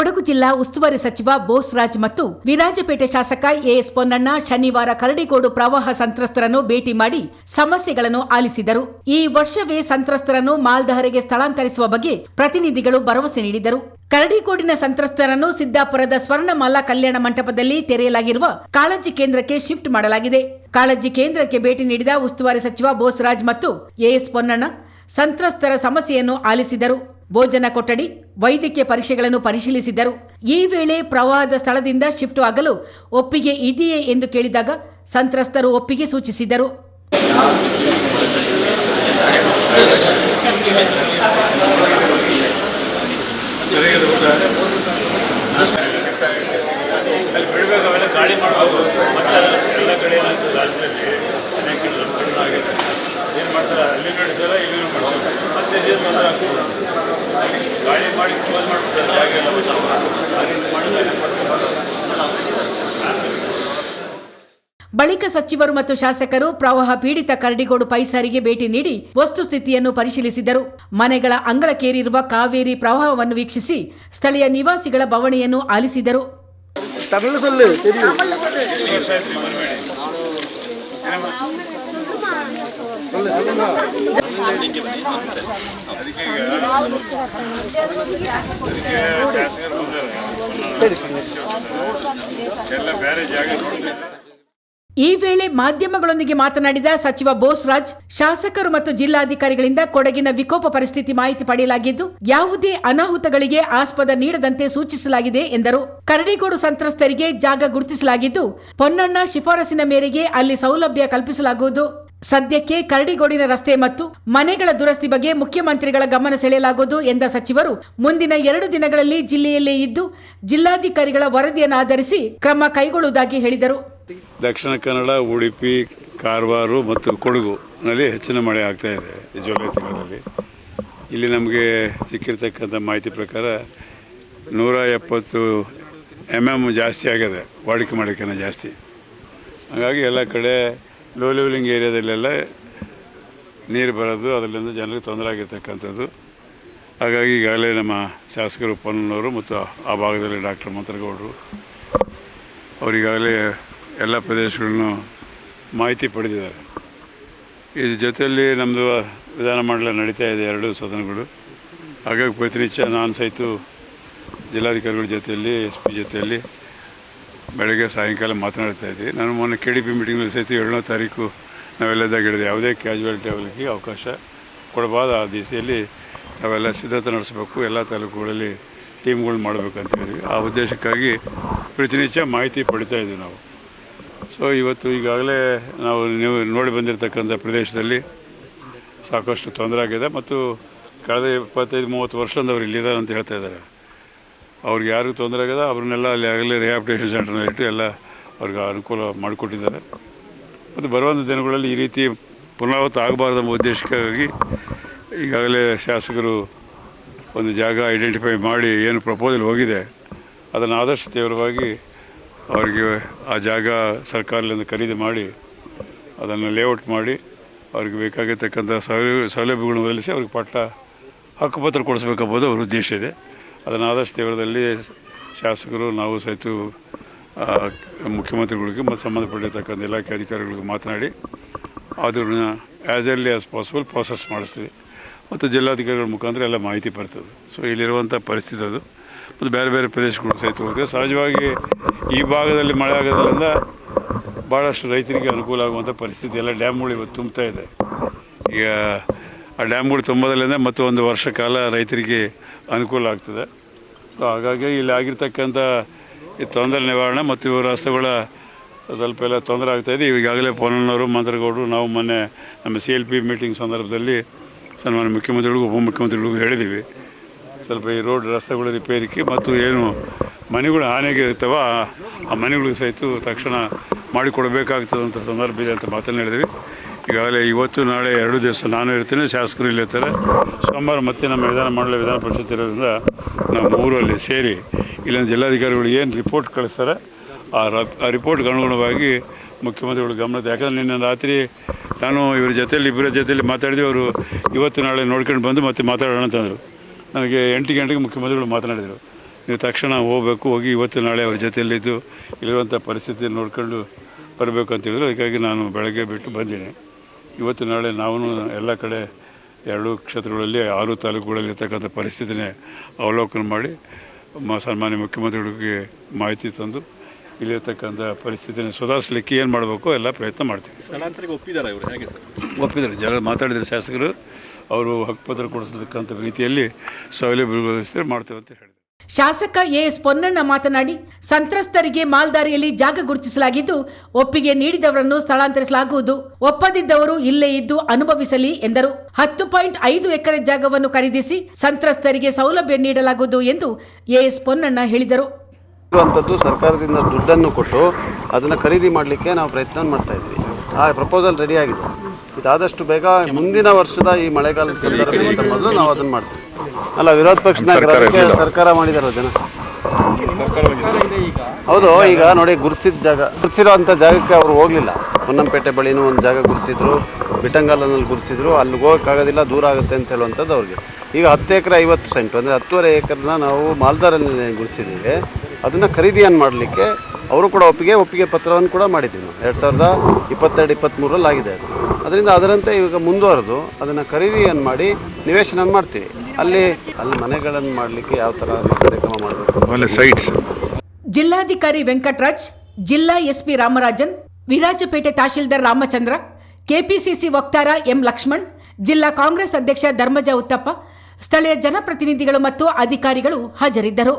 ಕೊಡಗು ಜಿಲ್ಲಾ ಉಸ್ತುವಾರಿ ಸಚಿವ ಬೋಸ್ರಾಜ್ ಮತ್ತು ವಿರಾಜಪೇಟೆ ಶಾಸಕ ಎಎಸ್ ಪೊನ್ನಣ್ಣ ಶನಿವಾರ ಕರಡಿಗೋಡು ಪ್ರವಾಹ ಸಂತ್ರಸ್ತರನ್ನು ಭೇಟಿ ಮಾಡಿ ಸಮಸ್ಯೆಗಳನ್ನು ಆಲಿಸಿದರು. ಈ ವರ್ಷವೇ ಸಂತ್ರಸ್ತರನ್ನು ಮಾಲ್ದಹರಿಗೆ ಸ್ಥಳಾಂತರಿಸುವ ಬಗ್ಗೆ ಪ್ರತಿನಿಧಿಗಳು ಭರವಸೆ ನೀಡಿದರು. ಕರಡಿಗೋಡಿನ ಸಂತ್ರಸ್ತರನ್ನು ಸಿದ್ದಾಪುರದ ಸ್ವರ್ಣಮಾಲಾ ಕಲ್ಯಾಣ ಮಂಟಪದಲ್ಲಿ ತೆರೆಯಲಾಗಿರುವ ಕಾಳಜಿ ಕೇಂದ್ರಕ್ಕೆ ಶಿಫ್ಟ್ ಮಾಡಲಾಗಿದೆ. ಕಾಳಜಿ ಕೇಂದ್ರಕ್ಕೆ ಭೇಟಿ ನೀಡಿದ ಉಸ್ತುವಾರಿ ಸಚಿವ ಬೋಸ್ರಾಜ್ ಮತ್ತು ಎಎಸ್ ಪೊನ್ನಣ್ಣ ಸಂತ್ರಸ್ತರ ಸಮಸ್ಯೆಯನ್ನು ಆಲಿಸಿದರು. ಭೋಜನ ಕೊಠಡಿ, ವೈದ್ಯಕೀಯ ಪರೀಕ್ಷೆಗಳನ್ನು ಪರಿಶೀಲಿಸಿದರು ಈ ವೇಳೆ ಪ್ರವಾಹದ ಸ್ಥಳದಿಂದ ಶಿಫ್ಟ್ ಆಗಲು ಒಪ್ಪಿಗೆ ಇದೆಯೇ ಎಂದು ಕೇಳಿದಾಗ ಸಂತ್ರಸ್ತರು ಒಪ್ಪಿಗೆ ಸೂಚಿಸಿದರು ಮಾಡ್ತಾರೆ ಅಲ್ಲಿ ನಡೀತಾರೆ ಇಲ್ಲಿ ಮಾಡ್ತಾರೆ ಮತ್ತೆ ಇದೇ ತೊಂದರೆ ಆಗ್ತದೆ. ಮಾಡಿ ಕ್ಲೋಸ್ ಮಾಡ್ತಾರೆ ಜಾಗ ಎಲ್ಲ? ಬಳಿಕ ಸಚಿವರು ಮತ್ತು ಶಾಸಕರು ಪ್ರವಾಹ ಪೀಡಿತ ಕರಡಿಗೋಡು ಪೈಸಾರಿಗೆ ಭೇಟಿ ನೀಡಿ ವಸ್ತುಸ್ಥಿತಿಯನ್ನು ಪರಿಶೀಲಿಸಿದರು. ಮನೆಗಳ ಅಂಗಳಕ್ಕೇರಿರುವ ಕಾವೇರಿ ಪ್ರವಾಹವನ್ನು ವೀಕ್ಷಿಸಿ ಸ್ಥಳೀಯ ನಿವಾಸಿಗಳ ಬವಣೆಯನ್ನು ಆಲಿಸಿದರು. ಈ ವೇಳೆ ಮಾಧ್ಯಮಗಳೊಂದಿಗೆ ಮಾತನಾಡಿದ ಸಚಿವ ಬೋಸ್ರಾಜ್, ಶಾಸಕರು ಮತ್ತು ಜಿಲ್ಲಾಧಿಕಾರಿಗಳಿಂದ ಕೊಡಗಿನ ವಿಕೋಪ ಪರಿಸ್ಥಿತಿ ಮಾಹಿತಿ ಪಡೆಯಲಾಗಿದ್ದು, ಯಾವುದೇ ಅನಾಹುತಗಳಿಗೆ ಆಸ್ಪದ ನೀಡದಂತೆ ಸೂಚಿಸಲಾಗಿದೆ ಎಂದರು. ಕರಡಿಗೋಡು ಸಂತ್ರಸ್ತರಿಗೆ ಜಾಗ ಗುರುತಿಸಲಾಗಿದ್ದು, ಪೊನ್ನಣ್ಣ ಶಿಫಾರಸಿನ ಮೇರೆಗೆ ಅಲ್ಲಿ ಸೌಲಭ್ಯ ಕಲ್ಪಿಸಲಾಗುವುದು. ಸದ್ಯಕ್ಕೆ ಕರಡಿಗೋಡಿನ ರಸ್ತೆ ಮತ್ತು ಮನೆಗಳ ದುರಸ್ತಿ ಬಗ್ಗೆ ಮುಖ್ಯಮಂತ್ರಿಗಳ ಗಮನ ಸೆಳೆಯಲಾಗುವುದು ಎಂದ ಸಚಿವರು, ಮುಂದಿನ ಎರಡು ದಿನಗಳಲ್ಲಿ ಜಿಲ್ಲೆಯಲ್ಲೇ ಇದ್ದು ಜಿಲ್ಲಾಧಿಕಾರಿಗಳ ವರದಿಯನ್ನು ಆಧರಿಸಿ ಕ್ರಮ ಕೈಗೊಳ್ಳುವುದಾಗಿ ಹೇಳಿದರು. ದಕ್ಷಿಣ ಕನ್ನಡ, ಉಡುಪಿ, ಕಾರವಾರ ಮತ್ತು ಕೊಡಗುನಲ್ಲಿ ಹೆಚ್ಚಿನ ಮಳೆ ಆಗ್ತಾ ಇದೆ ಜೋಗತಿಗಳಲ್ಲಿ ಇಲ್ಲಿ ನಮಗೆ ಸಿಕ್ಕಿರ್ತಕ್ಕಂಥ ಮಾಹಿತಿ ಪ್ರಕಾರ ನೂರ ಎಪ್ಪತ್ತು ಎಂ ಎಂ ಜಾಸ್ತಿ ಆಗಿದೆ, ವಾಡಿಕೆ ಮಾಡಿಕೆನ ಜಾಸ್ತಿ. ಹಾಗಾಗಿ ಎಲ್ಲ ಕಡೆ ಲೋ ಲೆವೆಲಿಂಗ್ ಏರಿಯಾದಲ್ಲೆಲ್ಲ ನೀರು ಬರೋದು ಅದರಿಂದ ಜನರಿಗೆ ತೊಂದರೆ ಆಗಿರ್ತಕ್ಕಂಥದ್ದು. ಹಾಗಾಗಿ ಈಗಾಗಲೇ ನಮ್ಮ ಶಾಸಕರು ಪೊನ್ನವರು ಮತ್ತು ಆ ಭಾಗದಲ್ಲಿ ಡಾಕ್ಟರ್ ಮಂತ್ರಗೌಡರು ಅವರಿಗಾಗಲೇ ಎಲ್ಲ ಪ್ರದೇಶಗಳನ್ನು ಮಾಹಿತಿ ಪಡೆದಿದ್ದಾರೆ. ಇದ್ರ ಜೊತೆಯಲ್ಲಿ ನಮ್ಮದು ವಿಧಾನಮಂಡಲ ನಡೀತಾ ಇದೆ ಎರಡು ಸದನಗಳು. ಹಾಗಾಗಿ ಪ್ರತಿನಿತ್ಯ ನಾನು ಸಹಿತ ಜಿಲ್ಲಾಧಿಕಾರಿಗಳ ಜೊತೆಯಲ್ಲಿ, ಎಸ್ ಪಿ ಜೊತೆಯಲ್ಲಿ ಬೆಳಗ್ಗೆ ಸಾಯಂಕಾಲ ಮಾತನಾಡ್ತಾ ಇದ್ದೀವಿ ನಾನು ಮೊನ್ನೆ ಕೆ ಡಿ ಪಿ ಮೀಟಿಂಗ್ನಲ್ಲಿ ಸಹಿತ ಏಳನೇ ತಾರೀಕು ನಾವೆಲ್ಲದಾಗ ಯಾವುದೇ ಕ್ಯಾಶುವಾಲಿಟಿ ಆಗಲಿಕ್ಕೆ ಅವಕಾಶ ಕೊಡಬಾರ್ದು. ಆ ದಿಸೆಯಲ್ಲಿ ನಾವೆಲ್ಲ ಸಿದ್ಧತೆ ನಡೆಸಬೇಕು. ಎಲ್ಲ ತಾಲೂಕುಗಳಲ್ಲಿ ಟೀಮ್ಗಳು ಮಾಡಬೇಕಂತ ಹೇಳಿದ್ವಿ ಆ ಉದ್ದೇಶಕ್ಕಾಗಿ ಪ್ರತಿನಿತ್ಯ ಮಾಹಿತಿ ಪಡಿತಾ ಇದ್ವಿ ನಾವು. ಸೊ ಇವತ್ತು ಈಗಾಗಲೇ ನಾವು ನೀವು ನೋಡಿ ಬಂದಿರತಕ್ಕಂಥ ಪ್ರದೇಶದಲ್ಲಿ ಸಾಕಷ್ಟು ತೊಂದರೆ ಆಗಿದೆ. ಮತ್ತು ಕಳೆದ ಇಪ್ಪತ್ತೈದು, ಮೂವತ್ತು ವರ್ಷದಿಂದ ಅವರು ಇಲ್ಲಿದ್ದಾರೆ ಅಂತ ಹೇಳ್ತಾ ಇದ್ದಾರೆ. ಅವ್ರಿಗೆ ಯಾರಿಗೂ ತೊಂದರೆ ಆಗದ, ಅವ್ರನ್ನೆಲ್ಲ ಅಲ್ಲಿ ಆಗಲಿ ರಿಹಾಬಿಟೇಷನ್ ಸೆಂಟರ್ನಲ್ಲಿ ಇಟ್ಟು ಎಲ್ಲ ಅವ್ರಿಗೆ ಅನುಕೂಲ ಮಾಡಿಕೊಟ್ಟಿದ್ದಾರೆ. ಮತ್ತು ಬರುವಂಥ ದಿನಗಳಲ್ಲಿ ಈ ರೀತಿ ಪುನರಾವರ್ತ ಆಗಬಾರ್ದು ಉದ್ದೇಶಕ್ಕಾಗಿ ಈಗಾಗಲೇ ಶಾಸಕರು ಒಂದು ಜಾಗ ಐಡೆಂಟಿಫೈ ಮಾಡಿ ಏನು ಪ್ರಪೋಸಲ್ ಹೋಗಿದೆ, ಅದನ್ನು ಆದಷ್ಟು ತೀವ್ರವಾಗಿ ಅವರಿಗೆ ಆ ಜಾಗ ಸರ್ಕಾರದಿಂದ ಖರೀದಿ ಮಾಡಿ, ಅದನ್ನು ಲೇಔಟ್ ಮಾಡಿ, ಅವ್ರಿಗೆ ಬೇಕಾಗಿರ್ತಕ್ಕಂಥ ಸೌಲಭ್ಯ ಸೌಲಭ್ಯಗಳನ್ನು ಒದಗಿಸಿ ಅವ್ರಿಗೆ ಪಟ್ಟ ಹಕ್ಕುಪತ್ರ ಕೊಡಿಸ್ಬೇಕೆಂಬುದು ಅವ್ರ ಉದ್ದೇಶ ಇದೆ. ಅದನ್ನು ಆದಷ್ಟು ದೇವರದಲ್ಲಿ ಶಾಸಕರು, ನಾವು ಸಹಿತ ಮುಖ್ಯಮಂತ್ರಿಗಳಿಗೆ ಮತ್ತು ಸಂಬಂಧಪಟ್ಟಿರ್ತಕ್ಕಂಥ ಇಲಾಖೆ ಅಧಿಕಾರಿಗಳಿಗೆ ಮಾತನಾಡಿ, ಅದನ್ನು as early as possible process ಮಾಡಿಸ್ತೀವಿ. ಮತ್ತು ಜಿಲ್ಲಾಧಿಕಾರಿಗಳ ಮುಖಾಂತರ ಎಲ್ಲ ಮಾಹಿತಿ ಬರ್ತದೆ. ಸೊ ಇಲ್ಲಿರುವಂಥ ಪರಿಸ್ಥಿತಿ ಅದು. ಮತ್ತು ಬೇರೆ ಬೇರೆ ಪ್ರದೇಶಗಳು ಸಹಿತ ಹೋಗ್ತದೆ ಸಹಜವಾಗಿ ಈ ಭಾಗದಲ್ಲಿ ಮಳೆ ಆಗೋದ್ರಿಂದ ಭಾಳಷ್ಟು ರೈತರಿಗೆ ಅನುಕೂಲ ಆಗುವಂಥ ಪರಿಸ್ಥಿತಿ. ಎಲ್ಲ ಡ್ಯಾಮ್ಗಳು ಇವತ್ತು ತುಂಬ್ತಾ ಇದೆ. ಈಗ ಆ ಡ್ಯಾಮ್ಗಳು ತುಂಬೋದ್ರಿಂದ ಮತ್ತು ಒಂದು ವರ್ಷ ಕಾಲ ರೈತರಿಗೆ ಅನುಕೂಲ ಆಗ್ತದೆ. ಸೊ ಹಾಗಾಗಿ ಇಲ್ಲಿ ಆಗಿರ್ತಕ್ಕಂಥ ಈ ತೊಂದರೆ ನಿವಾರಣೆ ಮತ್ತು ಇವು ರಸ್ತೆಗಳ ಸ್ವಲ್ಪ ಎಲ್ಲ ತೊಂದರೆ ಆಗ್ತಾಯಿದೆ ಈಗಾಗಲೇ ಪೋನವರು ಮಂತ್ರಗೌಡರು ನಾವು ಮೊನ್ನೆ ನಮ್ಮ ಸಿ ಎಲ್ ಪಿ ಮೀಟಿಂಗ್ ಸಂದರ್ಭದಲ್ಲಿ ಸನ್ಮಾನ್ಯ ಮುಖ್ಯಮಂತ್ರಿಗಳಿಗೂ, ಉಪಮುಖ್ಯಮಂತ್ರಿಗಳಿಗೂ ಹೇಳಿದ್ದೀವಿ. ಸ್ವಲ್ಪ ಈ ರೋಡ್ ರಸ್ತೆಗಳ ರಿಪೇರಿಗೆ ಮತ್ತು ಏನು ಮನೆಗಳು ಹಾನಿಗೆ ಇರ್ತವೆ ಆ ಮನೆಗಳಿಗೆ ಸಹಿತ ತಕ್ಷಣ ಮಾಡಿಕೊಡಬೇಕಾಗ್ತದಂಥ ಸಂದರ್ಭ ಇದೆ ಅಂತ ಮಾತನ್ನು ಹೇಳಿದ್ವಿ ಈಗಾಗಲೇ ಇವತ್ತು, ನಾಳೆ ಎರಡು ದಿವಸ ನಾನು ಇರ್ತೀನಿ, ಶಾಸಕರು ಇಲ್ಲಿ ಇರ್ತಾರೆ. ಸೋಮವಾರ ಮತ್ತೆ ನಮ್ಮ ವಿಧಾನ ಮಂಡಲ, ವಿಧಾನ ಪರಿಷತ್ ಇರೋದ್ರಿಂದ ನಮ್ಮ ಊರಲ್ಲಿ ಸೇರಿ ಇಲ್ಲಿನ ಜಿಲ್ಲಾಧಿಕಾರಿಗಳು ಏನು ರಿಪೋರ್ಟ್ ಕಳಿಸ್ತಾರೆ, ಆ ಆ ರಿಪೋರ್ಟ್ಗೆ ಅನುಗುಣವಾಗಿ ಮುಖ್ಯಮಂತ್ರಿಗಳು ಗಮನ ಯಾಕಂದರೆ ನಿನ್ನೆ ರಾತ್ರಿ ನಾನು ಇವ್ರ ಜೊತೆಯಲ್ಲಿ, ಇಬ್ಬರ ಜೊತೆಯಲ್ಲಿ ಮಾತಾಡಿದ್ವಿ. ಅವರು ಇವತ್ತು, ನಾಳೆ ನೋಡ್ಕೊಂಡು ಬಂದು ಮತ್ತೆ ಮಾತಾಡೋಣ ಅಂತಂದರು. ನನಗೆ ಎಂಟು ಗಂಟೆಗೆ ಮುಖ್ಯಮಂತ್ರಿಗಳು ಮಾತನಾಡಿದರು. ನೀವು ತಕ್ಷಣ ಹೋಗಬೇಕು, ಹೋಗಿ ಇವತ್ತು, ನಾಳೆ ಅವ್ರ ಜೊತೆಯಲ್ಲಿದ್ದು ಇಲ್ಲಿರುವಂಥ ಪರಿಸ್ಥಿತಿ ನೋಡ್ಕೊಂಡು ಬರಬೇಕು ಅಂತ ಹೇಳಿದ್ರು. ಅದಕ್ಕಾಗಿ ನಾನು ಬೆಳಗ್ಗೆ ಬಿಟ್ಟು ಬಂದೀನಿ. ಇವತ್ತು ನಾಳೆ ನಾವು ಎಲ್ಲ ಕಡೆ ಎರಡು ಕ್ಷೇತ್ರಗಳಲ್ಲಿ ಆರು ತಾಲೂಕುಗಳಲ್ಲಿ ಇರ್ತಕ್ಕಂಥ ಪರಿಸ್ಥಿತಿನೇ ಅವಲೋಕನ ಮಾಡಿ ಮ ಸನ್ಮಾನ್ಯ ಮುಖ್ಯಮಂತ್ರಿಗಳಿಗೆ ಮಾಹಿತಿ ತಂದು ಇಲ್ಲಿರ್ತಕ್ಕಂಥ ಪರಿಸ್ಥಿತಿನ ಸುಧಾರಿಸಲಿಕ್ಕೆ ಏನು ಮಾಡಬೇಕು ಎಲ್ಲ ಪ್ರಯತ್ನ ಮಾಡ್ತೀವಿ. ಸ್ಥಳಾಂತರಕ್ಕೆ ಒಪ್ಪಿದ್ದಾರೆ ಇವರು? ಹೇಗೆ ಸರ್? ಒಪ್ಪಿದ್ದಾರೆ. ಜನ ಮಾತಾಡಿದರೆ ಶಾಸಕರು ಅವರು ಹಕ್ಕುಪತ್ರ ಕೊಡಿಸತಕ್ಕಂಥ ರೀತಿಯಲ್ಲಿ ಸೌಲಭ್ಯ ಮಾಡ್ತೇವೆ ಅಂತ ಹೇಳಿದರು ಶಾಸಕ ಎಎಸ್ ಪೊನ್ನಣ್ಣ ಮಾತನಾಡಿ, ಸಂತ್ರಸ್ತರಿಗೆ ಮಾಲ್ದಾರಿಯಲ್ಲಿ ಜಾಗ ಗುರುತಿಸಲಾಗಿದ್ದು, ಒಪ್ಪಿಗೆ ನೀಡಿದವರನ್ನು ಸ್ಥಳಾಂತರಿಸಲಾಗುವುದು. ಒಪ್ಪದಿದ್ದವರು ಇಲ್ಲೇ ಇದ್ದು ಅನುಭವಿಸಲಿ ಎಂದರು. ಹತ್ತು ಪಾಯಿಂಟ್ ಐದು ಎಕರೆ ಜಾಗವನ್ನು ಖರೀದಿಸಿ ಸಂತ್ರಸ್ತರಿಗೆ ಸೌಲಭ್ಯ ನೀಡಲಾಗುವುದು ಎಂದು ಎಎಸ್ ಪೊನ್ನಣ್ಣ ಹೇಳಿದರು. ಸರ್ಕಾರದಿಂದ ದುಡ್ಡನ್ನು ಕೊಟ್ಟು ಅದನ್ನು ಖರೀದಿ ಮಾಡಲಿಕ್ಕೆ ನಾವು ಪ್ರಯತ್ನ ಮಾಡ್ತಾ ಇದ್ವಿ. ಆ ಪ್ರಪೋಸಲ್ ರೆಡಿ ಆಗಿದೆ. ಇದಾದಷ್ಟು ಬೇಗ ಮುಂದಿನ ವರ್ಷದ ಈ ಮಳೆಗಾಲದ ಸಂದರ್ಭಕ್ಕಿಂತ ಮೊದಲು ನಾವು ಅದನ್ನು ಮಾಡ್ತೀವಿ. ಅಲ್ಲ ವಿರೋಧ ಪಕ್ಷ ಸರ್ಕಾರ ಮಾಡಿದಾರ ಜನ? ಹೌದು ಈಗ ನೋಡಿ ಗುರ್ಸಿದ ಜಾಗ ಗುರುತಿಸಿರೋಂಥ ಜಾಗಕ್ಕೆ ಅವರು ಹೋಗಲಿಲ್ಲ. ಹೊನ್ನಂಪೇಟೆ ಬಳಿನೂ ಒಂದು ಜಾಗ ಗುರುತಿಸಿದ್ರು ಬಿಟ್ಟಂಗಾಲನಲ್ಲಿ ಗುರುತಿಸಿದ್ರು ಅಲ್ಲಿಗೆ ಹೋಗೋಕ್ಕಾಗೋದಿಲ್ಲ ದೂರ ಆಗುತ್ತೆ ಅಂತ ಹೇಳುವಂಥದ್ದು ಅವ್ರಿಗೆ. ಈಗ ಹತ್ತು ಎಕರೆ ಐವತ್ತು ಸೆಂಟು ಅಂದರೆ ಹತ್ತುವರೆ ಏಕರ್ನ ನಾವು ಮಾಲ್ದಾರಲ್ಲಿ ಗುರ್ಸಿದೀವಿ ಅದನ್ನು ಖರೀದಿಯನ್ನು ಮಾಡಲಿಕ್ಕೆ ಅವರು ಕೂಡ ಒಪ್ಪಿಗೆ ಒಪ್ಪಿಗೆ ಪತ್ರವನ್ನು ಕೂಡ ಮಾಡಿದ್ದೀವಿ ನಾವು. ಎರಡು ಸಾವಿರದ ಇಪ್ಪತ್ತೆರಡು ಇಪ್ಪತ್ತ್ಮೂರಲ್ಲಿ ಆಗಿದೆ ಅದು. ಅದರಿಂದ ಅದರಂತೆ ಈಗ ಮುಂದುವರೆದು ಅದನ್ನು ಖರೀದಿಯನ್ನು ಮಾಡಿ ನಿವೇಶನ ಮಾಡ್ತೀವಿ. ಅಲ್ಲಿ ಅಲ್ಲಿ ಮನೆಗಳನ್ನು ಮಾಡಲಿಕ್ಕೆ ಯಾವ ಥರ ಕಾರ್ಯಕ್ರಮ ಮಾಡಬೇಕು? ಆಮೇಲೆ ಸೈಟ್ಸ್ ಜಿಲ್ಲಾಧಿಕಾರಿ ವೆಂಕಟರಾಜ್ ಜಿಲ್ಲಾ ಎಸ್ಪಿ ರಾಮರಾಜನ್ ವಿರಾಜಪೇಟೆ ತಹಶೀಲ್ದಾರ್ ರಾಮಚಂದ್ರ ಕೆಪಿಸಿಸಿ ವಕ್ತಾರ ಎಂ ಲಕ್ಷ್ಮಣ್ ಜಿಲ್ಲಾ ಕಾಂಗ್ರೆಸ್ ಅಧ್ಯಕ್ಷ ಧರ್ಮಜ ಉತ್ತಪ್ಪ ಸ್ಥಳೀಯ ಜನಪ್ರತಿನಿಧಿಗಳು ಮತ್ತು ಅಧಿಕಾರಿಗಳು ಹಾಜರಿದ್ದರು.